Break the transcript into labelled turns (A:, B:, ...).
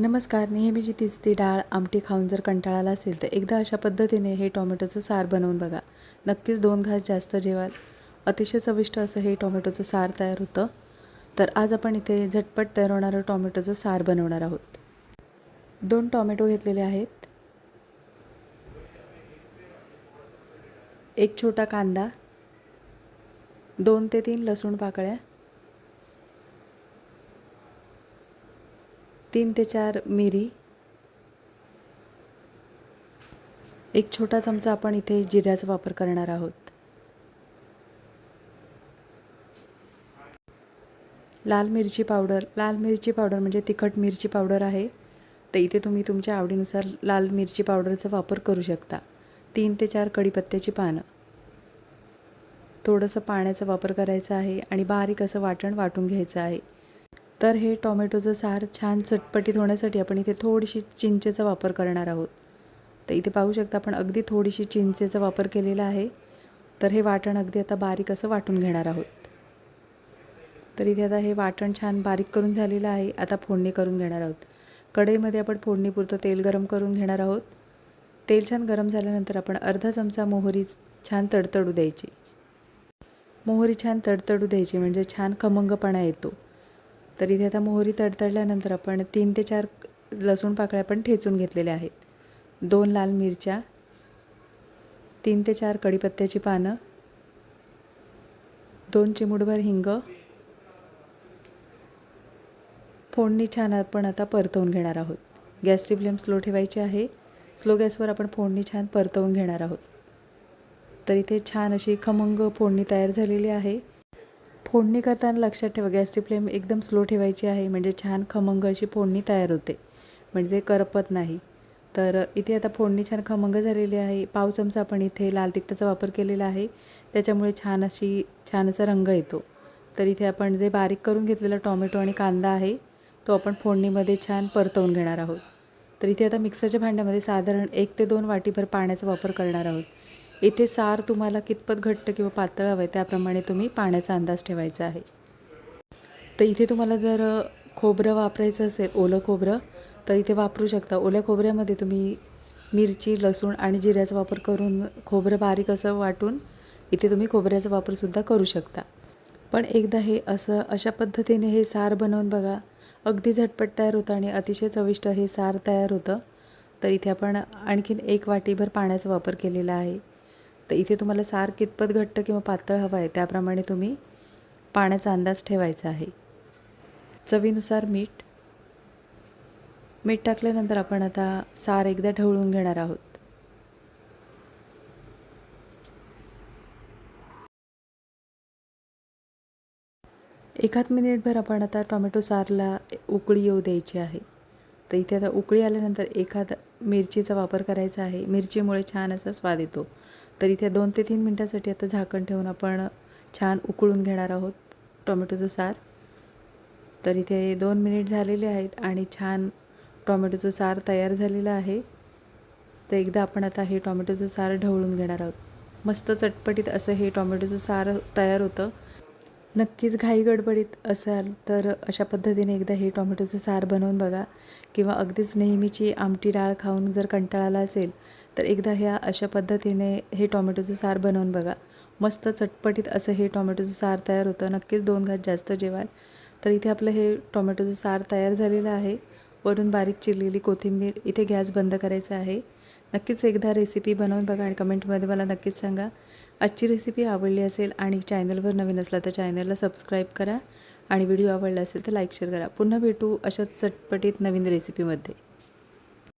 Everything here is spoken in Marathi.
A: नमस्कार नेहमीची तीच ती डाळ आमटी खाऊन जर कंटाळाला असेल तर एकदा अशा पद्धतीने हे टोमॅटोचं सार बनवून बघा. नक्कीच दोन घास जास्त जेवाल. अतिशय चविष्ट असं हे टोमॅटोचं सार तयार होतं. तर आज आपण इथे झटपट तयार होणारं टोमॅटोचं सार बनवणार आहोत. दोन टोमॅटो घेतलेले आहेत. एक छोटा कांदा. दोन ते तीन लसूण पाकळ्या. तीन ते चार मिरी. एक छोटा चमचा आपण इथे जिऱ्याचा वापर करणार आहोत. लाल मिरची पावडर लाल मिरची पावडर म्हणजे तिखट मिरची पावडर आहे. तर इथे तुम्ही तुमच्या आवडीनुसार लाल मिरची पावडरचा वापर करू शकता. तीन ते चार कढीपत्त्याची पानं. थोडंसं पाण्याचा वापर करायचा आहे आणि बारीक असं वाटण वाटून घ्यायचं आहे. तर हे टॉमॅटोचं सार छान चटपटीत होण्यासाठी आपण इथे थोडीशी चिंचेचा वापर करणार आहोत. तर इथे पाहू शकता आपण अगदी थोडीशी चिंचेचा वापर केलेला आहे. तर हे वाटण अगदी आता बारीक असं वाटून घेणार आहोत. तर इथे आता हे वाटण छान बारीक करून झालेलं आहे. आता फोडणी करून घेणार आहोत. कढईमध्ये आपण फोडणीपुरतं तेल गरम करून घेणार आहोत. तेल छान गरम झाल्यानंतर आपण अर्धा चमचा मोहरी छान तडतडू द्यायची. मोहरी छान तडतडू द्यायची म्हणजे छान खमंगपणा येतो. तर इथे आता मोहरी तडतडल्यानंतर आपण तीन ते चार लसूण पाकळ्या पण ठेचून घेतलेल्या आहेत. दोन लाल मिरच्या तीन ते चार कढीपत्त्याची पानं दोन चिमूटभर हिंग फोडणी छान आपण आता परतवून घेणार आहोत. गॅसची फ्लेम स्लो ठेवायची आहे. स्लो गॅसवर आपण फोडणी छान परतवून घेणार आहोत. तर इथे छान अशी खमंग फोडणी तयार झालेली आहे. फोडणी करताना लक्षात ठेवा. गॅसची फ्लेम एकदम स्लो ठेवायची आहे. म्हणजे छान खमंग अशी फोडणी तयार होते. म्हणजे करपत नाही. तर इथे आता फोडणी छान खमंग झालेली आहे. पाव चमचा आपण इथे लाल तिखटाचा वापर केलेला आहे. त्याच्यामुळे छान अशी छान असा रंग येतो. तर इथे आपण जे बारीक करून घेतलेला टॉमॅटो आणि कांदा आहे तो आपण फोडणीमध्ये छान परतवून घेणार आहोत. तर इथे आता मिक्सरच्या भांड्यामध्ये साधारण एक ते दोन वाटीभर पाण्याचा वापर करणार आहोत. इथे सार तुम्हाला कितपत घट्ट किंवा पातळ हवं आहे त्याप्रमाणे तुम्ही पाण्याचा अंदाज ठेवायचा आहे. तर इथे तुम्हाला जर खोबरं वापरायचं असेल ओलं खोबरं तर इथे वापरू शकता. ओल्या खोबऱ्यामध्ये तुम्ही मिरची लसूण आणि जिऱ्याचा वापर करून खोबरं बारीक असं वाटून इथे तुम्ही खोबऱ्याचा वापरसुद्धा करू शकता. पण एकदा हे असं अशा पद्धतीने हे सार बनवून बघा. अगदी झटपट तयार होतं आणि अतिशय चविष्ट हे सार तयार होतं. तर इथे आपण आणखीन एक वाटीभर पाण्याचा वापर केलेला आहे. तर इथे तुम्हाला सार कितपत घट्ट किंवा पातळ हवं आहे त्याप्रमाणे तुम्ही पाण्याचा अंदाज ठेवायचा आहे. चवीनुसार मीठ. मीठ टाकल्यानंतर आपण आता सार एकदा ढवळून घेणार आहोत. एखाद मिनिटभर आपण आता टोमॅटो सारला उकळी येऊ द्यायची आहे. तर इथे आता उकळी आल्यानंतर एखाद मिरचीचा वापर करायचा आहे. मिरचीमुळे छान असा स्वाद येतो. तर इथे दोन ते तीन मिनटासाठी आता झाकण ठेवून आपण छान उकळून घेणार आहोत टोमॅटोचं सार. तर इथे दोन मिनिट झालेले आहेत आणि छान टोमॅटोचं सार तयार झालेलं आहे. तर एकदा आपण आता हे टोमॅटोचं सार ढवळून घेणार आहोत. मस्त चटपटीत असं हे टोमॅटोचं सार तयार होतं. नक्कीच घाई गडबडीत असाल तर अशा पद्धतीने एकदा हे टोमॅटोचं सार बनवून बघा किंवा अगदीच नेहमीची आमटी डाळ खाऊन जर कंटाळाला असेल तर एकदा ह्या अशा पद्धतीने हे टोमॅटोचं सार बनवून बघा. मस्त चटपटीत असं हे टोमॅटोचं सार तयार होतं. नक्कीच दोन घात जास्त जेवाल. तर इथे आपलं हे टोमॅटोचं सार तयार झालेलं आहे. वरून बारीक चिरलेली कोथिंबीर इथे गॅस बंद करायचा आहे. नक्कीच एकदा रेसिपी बनवून बघा आणि कमेंटमध्ये मला नक्कीच सांगा. आजची रेसिपी आवडली असेल आणि चॅनलवर नवीन असला तर चॅनलला सबस्क्राईब करा आणि व्हिडिओ आवडला असेल तर लाईक शेअर करा. पुन्हा भेटू अशाच चटपटीत नवीन रेसिपीमध्ये.